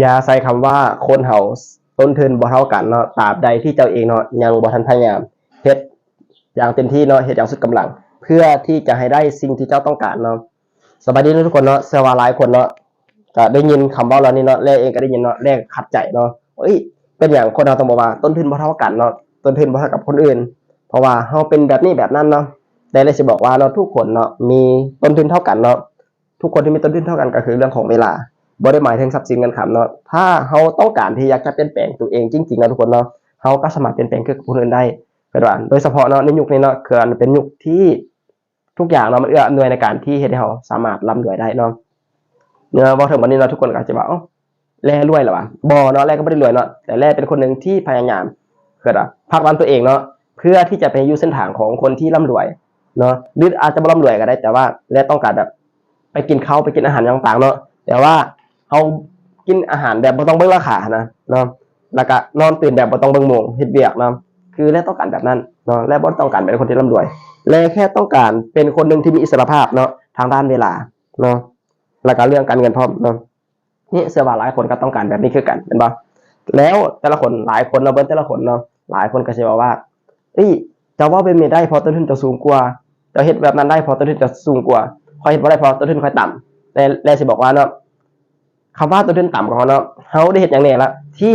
อย่าใส่คำว่าคนเฮาต้นทุนบ่เท่ากันเนาะตราบใดที่เจ้าเองเนาะยังบ่ทันพยายามเฮ็ดอย่างเต็มที่เนาะเฮ็ดอย่างสุดกำลัง เพื่อที่จะให้ได้สิ่งที่เจ้าต้องการเนาะสบายดีทุกคนเนาะเสอว่าหลายคนเนาะก็ได้ยินคำเว้าแล้วนี่เนาะแรกเองก็ได้ยินเนาะแรกขัดใจเนาะเอ้ยเป็นอย่างคนเราต้องบอกว่าต้นทุนบ่เท่ากันเนาะต้นทุนบ่เท่ากับคนอื่น เพราะว่าเฮาเป็นแบบนี้แบบนั้นเนาะแต่เลยสิบอกว่าเนาะทุกคนเนาะมีต้นทุนเท่ากันเนาะทุกคนที่มีต้นทุนเท่ากันก็คือเรื่องของเวลา บ่ได้หมายถึงทรัพย์สินเงินคำเนาะถ้าเฮาต้องการที่อยากจะเปลี่ยนแปลงตัวเองจริงๆนะทุกคนเนาะเฮาก็สามารถเปลี่ยนแปลงคือคนอื่นได้ก็นว่าโดยเฉพาะเนาะในยุคนี้เนาะคืออันเป็นยุคที่ทุกอย่างเนาะมันเอื้ออำนวยในการที่เฮ็ดให้เฮาสามารถร่ำรวยได้เนาะเนาะบ่ถึงวันนี้เนาะทุกคนก็อาจจะว่าเอ้าแลรวยเหรอวะบ่เนาะแลก็บ่ได้รวยเนาะแต่แลเป็นคนหนึ่งที่พยายามคือว่าผลักดันตัวเองเนาะเพื่อที่จะไปอยู่เส้นทางของคนที่ร่ำรวยเนาะหรืออาจจะบ่ร่ำรวยก็ได้ แต่ว่าแลต้องการแบบไปกินข้าวไปกินอาหารต่างๆเนาะแต่ว่า เฮากินอาหารแบบบ่ต้องเบิ่งราคานะเนาะแล้วก็นอนตื่นแบบบ่ต้องเบิ่งโมงเฮ็ดเวียกเนาะคือแลต้องการแบบนั้นเนาะและบ่ต้องการเป็นคนที่ร่ำรวย และแค่ต้องการเป็นคนหนึ่งที่มีอิสรภาพเนาะทางด้านเวลาเนาะแล้วก็เรื่องการเงินพร้อมเนาะนี่เสื้อว่าหลายคนก็ต้องการแบบนี้คือกันเป็นบ่แล้วแต่ละคนหลายคนเนาเบิ่งแต่ละคนเนาะหลายคนก็สิบอกว่าเอ้ยจะว่าเป็นไม่ได้พราะต้นทุนจะสูงกว่าจะเฮ็ดแบบนั้นได้พราะต้นทุนจะสูงกว่าค่อยเฮ็ดบ่ได้พราะต้นทุนค่อยต่ำแต่และสิบอกว่าเนาะ คำว่าต้นทุนต่ำของเขาเนาะเขาได้เห็นอย่างนี้ละที่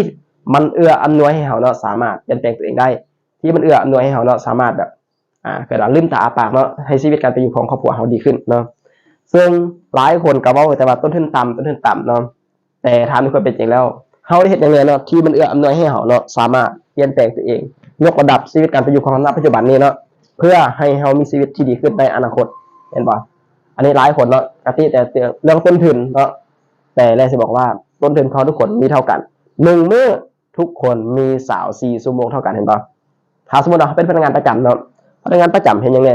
มันเอื้ออำนวยให้เขาเนาะสามารถเปลี่ยนแปลงตัวเองได้ ที่มันเอื้ออำนวยให้เขาเนาะสามารถแบบอ่าเกิดว่าลืมตาอาปากเนาะให้ชีวิตการเป็นอยู่ของครอบครัวเขาดีขึ้นเนาะซึ่งหลายคนก็ว้าแต่ว่าต้นทุนต่ำต้นทุนต่ำเนาะแต่ถามในความเป็นจริงแล้วเขาได้เห็นอย่างนี้เนาะที่มันเอื้ออำนวยให้เขาเนาะสามารถเปลี่ยนแปลงตัวเองยกระดับชีวิตการเป็นอยู่ของเขาณปัจจุบันนี้เนาะเพื่อให้เขามีชีวิตที่ดีขึ้นในอนาคตเห็นปะอันนี้หลายคนเนาะกติแต่เรื่องต้นทุนเนาะ แต่แรกจะบอกว่าต้นทุนเขาทุกคนมีเท่ากันหนึ่งมื้อทุกคนมีสาวสี่ชั่วโมงเท่ากันเห็นปะถ้าสมมติเราเป็นพนักงานประจำเนาะพนักงานประจำเห็นยังไง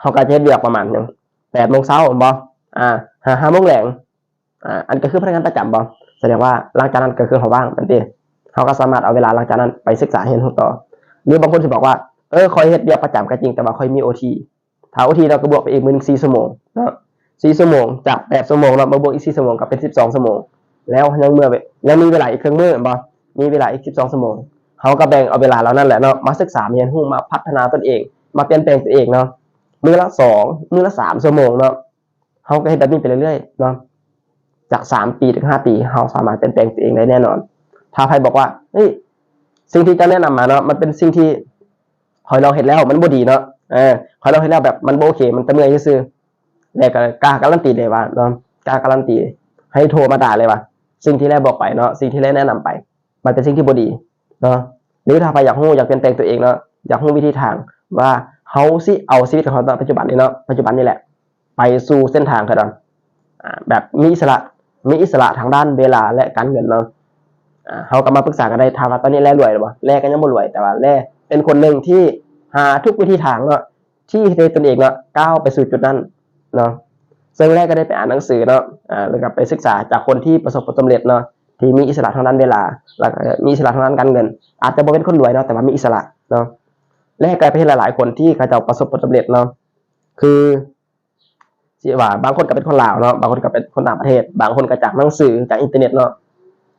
เขาก็จะเฮ็ดเวียกประมาณหนึ่งแปดโมงเช้าบออ่าห้าห้าโมงแหลงอ่าอันก็คือพนักงานประจำบอแสดงว่าหลังจากนั้นก็คือเขาว่างนั่นเองเขาก็สามารถเอาเวลาหลังจากนั้นไปศึกษาเรียนต่อ หรือบางคนจะบอกว่าเออคอยเฮ็ดเวียกประจำก็จริงแต่ว่าคอยมีโอทีถ้าโอทีเราก็บวกไปอีกมือหนึงสี่ชั่วโมงเนาะ สี่ชั่วโมงจากแปดชั่วโมงเรามาบวกอีกสี่ชั่วโมงกับเป็นสิบสองชั่วโมงแล้วยังเมื่อยังมีเวลาอีกเครื่องมือบ่มีเวลาอีกสิบสองชั่วโมงเขาก็แบ่งเอาเวลาแล้วนั่นแหละเนาะมาศึกษาเรียนรู้มาพัฒนาตนเอง มาเปลี่ยนแปลงตัวเองเนาะมือละสองมือละสามชั่วโมงเนาะเขาก็ให้แบบนี้ไปเรื่อยๆเนาะจากสามปีถึงห้าปีเขาสามารถเปลี่ยนแปลงตัวเองได้แน่นอน ถ้าใครบอกว่าเฮ้ยสิ่งที่จะแนะนำมาเนาะมันเป็นสิ่งที่คอยเราเห็นแล้วมันบ่ดีเนาะเออคอยเราเห็นแล้วแบบมันโอเค มันจะเมื่อยซื่อ แรกก็กล้าการันตีเลยว่าเนาะกล้าการันตี ให้โทรมาด่าเลยว่าสิ่งที่แรกบอกไปเนาะสิ่งที่แรกแนะนำไป มันเป็นสิ่งที่บดีเนาะหรือถ้าใครอยากรู้อยากเปลี่ยนแปลงตัวเองเนาะอยากรู้วิธีทางว่าเขาสิเอาชีวิตของเขาตอนปัจจุบันนี้เนาะปัจจุบันนี่แหละ ไปสู่เส้นทางกันอ่าแบบมีอิสระมีอิสระทางด้านเวลาและการเงินเนาะเขาก็มาปรึกษากันได้ถามว่าตอนนี้แร่รวยหรือเปล่าแร่ก็ยังบ่รวยแต่ว่าแร่เป็นคนหนึ่งที่หาทุกวิธีทางเนาะที่ให้ตนเองเนาะก้าวไปสู่จุดนั้น เนาะซึ่งแรกก็ได้ไปอ่านหนังสือเนาะอ่าแล้วก็ไปศึกษาจากคนที่ประสบผลสำเร็จเนาะที่มีอิสระทางด้านเวลาแล้วมีอิสระทางด้านการเงิน อาจจะบ่เป็นคนรวยเนาะแต่ว่ามีอิสระเนาะและกลายไปเห็นหลายๆคนที่เขาเจะประสบผลสำเร็จเนาะคือสิว่าบางคนก็เป็นคนลาวเนาะบางคนก็เป็นคนต่างประเทศ บางคนก็จากหนังสือจากอินเทอร์เน็ตเนาะ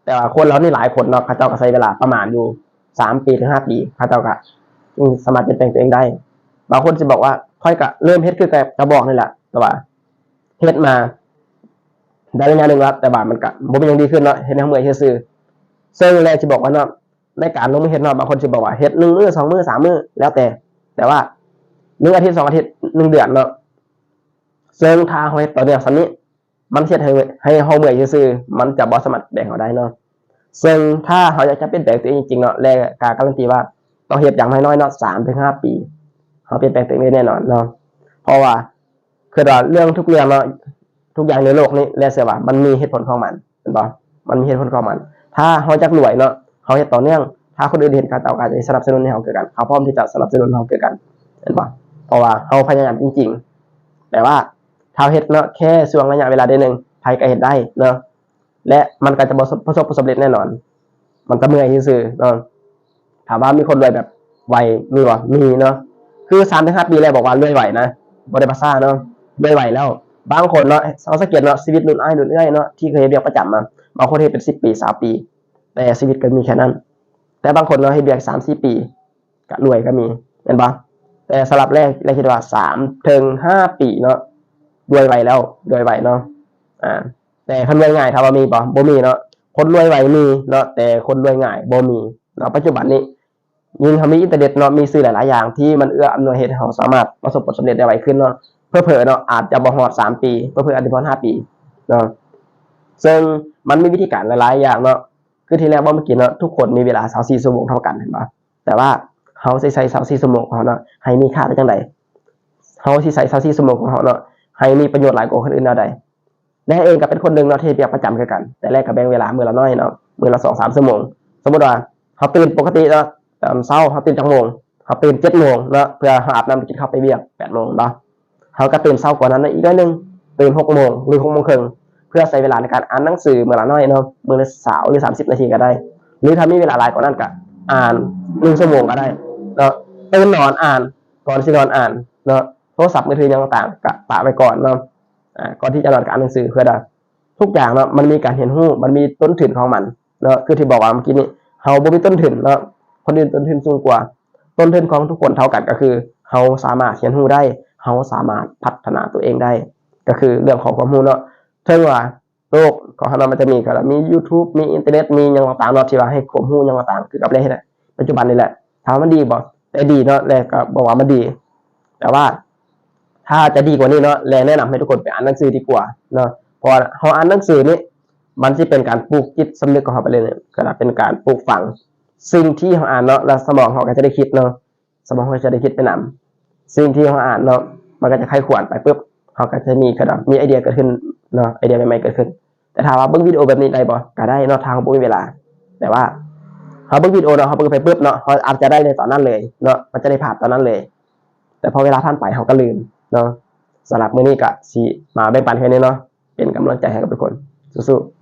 แต่ว่าคนเรานี่หลายคนเนาะเขาเจ้าก็ใช้เวลาประมาณอยู่สามปีถึงห้าปีเขาเจ้าก็อืมสามารถเปลี่ยนแปลงตัวเองได้ บางคนจะบอกว่าค่อยก็เริ่มเฮ็ดคือแต่กระบอกนี่แหละ แต่ว่าเฮ็ดมาได้ระยะหนึ่งแล้วแต่ว่ามันก็บ่เป็นยังดีขึ้นเนาะเฮ็ดให้เมื่อยซื่อซึ่งแรกสิบอกว่าเนาะในการลงมือเฮ็ดเนาะบางคนสิบอกว่าเฮ็ดหนึ่งมือสองมือสามมือแล้วแต่ แต่ว่าหนึ่งอาทิตย์สองอาทิตย์หนึ่งเดือนเนาะซึ่งถ้าเฮ็ดต่อเนื่องซั่นนี้ มันเฮ็ดให้ให้เฮาเมื่อยซื่อมันจะบ่สามารถแบ่งเอาได้เนาะซึ่งถ้าเฮาอยากจะเปลี่ยนแปลงตัวเองจริงๆเนาะและกล้าการันตีว่าต้องเฮ็ดอย่างน้อยๆเนาะ3ถึง5ปีเฮาเปลี่ยนแปลงตัวเองแน่นอนเนาะเพราะว่า คือว่าเรื่องทุกเรื่องเนาะทุกอย่างในโลกนี้และเสียว่ามันมีเหตุผลของมันเห็นบ่มันมีเหตุผลของมัน ถ้าเฮาจักรวยเนาะเฮาเฮ็ดต่อเนื่องถ้าคนอื่นเห็นการเต่าก็จะสนับสนุนให้เฮาเกิดกันเขาพร้อมที่จะสนับสนุนเฮาเกิดกันเห็นบ่เพราะว่าเฮาพยายามจริง ๆ แต่ว่าถ้าเฮ็ดเนาะแค่ช่วงระยะเวลาได้หนึ่งไผก็เฮ็ดได้เนาะและมันก็จะบ่ประสบผลสำเร็จแน่นอน มันก็เมื่อยซื่อเนาะถามว่ามีคนรวยแบบไวมีบ่มีเนาะคือ3-5ปีแรกบอกว่ารวยไหวนะบ่ได้ภาษาเนาะ ไม่ไหวแล้ว บางคนเนาะเขาสังเกตเนาะชีวิตรุ่นอ้ายรุ่นเอื้อยเนาะที่เคยเรียกประจำมาบางคนเฮ็ดเป็นสิบปีสามปี แต่ชีวิตก็มีแค่นั้น แต่บางคนเนาะเฮ็ดเบียกสามสี่ปีก็รวยก็มีเป็นปะแต่สำหรับแรกแรกคิดว่าสามถึงห้าปีเนาะรวยไวแล้วรวยไวเนาะอ่า แต่คนรวยง่ายถามว่ามีปะบ่มีเนาะคนรวยไวมีเนาะแต่คนรวยง่ายบ่มีเนาะปัจจุบันนี้ยิ่งทำมีอินเทอร์เน็ตเนาะมีสื่อหลาย ๆ อย่างที่มันเอื้ออำนวยเหตุให้เราสามารถประสบผลสำเร็จได้ไวขึ้นเนาะ เพื่อเผอเนาะอาจจะบ่ฮอดสามปี เพื่อเผออาจจะบ่ฮอดห้าปีเนาะซึ่งมันมีวิธีการหลายๆอย่างเนาะคือที่แรกว่าเมื่อกี้เนาะทุกคนมีเวลา24ชั่วโมงเท่ากันเห็นปะแต่ว่าเฮาสิใช้24ชั่วโมงของเราเนาะให้มีค่าได้จังไดเฮาสิใช้24ชั่วโมงของเราเนาะให้มีประโยชน์หลายกว่าคนอื่นแนวใดและเองก็เป็นคนหนึ่งเนาะที่เรียกประจำกัน แต่แรกก็แบ่งเวลามือละน้อยเนาะมือละสองสามชั่วโมง สมมติว่าเขาตื่นปกติเนาะตอนเช้าเขาตื่นจังโมงเขาตื่นเจ็ดโมงเนาะเพื่อเขาอาบน้ำกินข้าวไปเบียกแปดโมงเนาะ เขาก็ตื่นเช้ากว่านั้นอีกนิดนึงตื่นหกโมงหรือหกโมงครึ่งเพื่อใช้เวลาในการอ่านหนังสือเมื่อละน้อยเนาะมือละสาวหรือสามสิบนาทีก็ได้ หรือถ้ามีเวลาหลายกว่านั้นก็อ่านหนึ่งชั่วโมงก็ได้เนาะตื่นนอนอ่านก่อนสินอนอ่านเนาะโทรศัพท์มือถือยังต่างก็ปะไปก่อนเนาะอ่าก่อนที่จะนอนก็อ่านหนังสือเพื่อได้ทุกอย่างเนาะมันมีการเห็นหู้มันมีต้นทุนของมันเนาะคือที่บอกว่าเมื่อกี้นี้เฮาบ่มีต้นทุนเนาะคนอื่นต้นทุนสูงกว่า ต้นทุนของทุกคนเท่ากันก็คือเฮาสามารถเห็นหู้ได้ เฮาสามารถพัฒนาตัวเองได้ ก็คือเรื่องของความรู้เนาะเช่นว่าโลกของเรามันจะมีก็แล้วมี YouTube มีอินเทอร์เน็ตมีหยังต่างๆเนาะที่ว่าให้ความรู้หยังต่างๆคือกับอะไรนี่แหละปัจจุบันนี่แหละถามมันดีบ่แต่ดีเนาะแล้วก็บอกว่ามันดี แต่ว่า ถ้าจะดีกว่านี้เนาะแลแนะนำให้ทุกคนไปอ่านหนังสือดีกว่าเนาะเพราะเขาอ่านหนังสือนี่มันที่เป็นการปลูกจิตสำนึกของเขาไปเลยเนี่ยก็เป็นการปลูกฝัง สิ่งที่เขาอ่านเนาะแล้วสมองเขาก็จะได้คิดเนาะสมองเขาจะได้คิดไปนำ สิ่งที่เขาอ่านเนาะมันก็จะไข้ขวนไปปุ๊บเขาก็จะมีกระดับมีไอเดียเกิดขึ้นเนาะไอเดียใหม่ๆเกิดขึ้น แต่ถามว่าเบิ่งวิดีโอแบบนี้ได้บ่ก็ได้เนาะทางบ่มีเวลา แต่ว่าเขาเบิ่งวิดีโอเนาะเขาเบิ่งไปปุ๊บเนาะเขาอาจจะได้ในตอนนั้นเลยเนาะมันจะได้ผ่านตอนนั้นเลย แต่พอเวลาผ่านไปเขาก็ลืมเนาะสำหรับมื้อนี้ก็สิมาแบ่งปันแค่นี้เนาะเป็นกำลังใจให้กับทุกคนสู้ๆ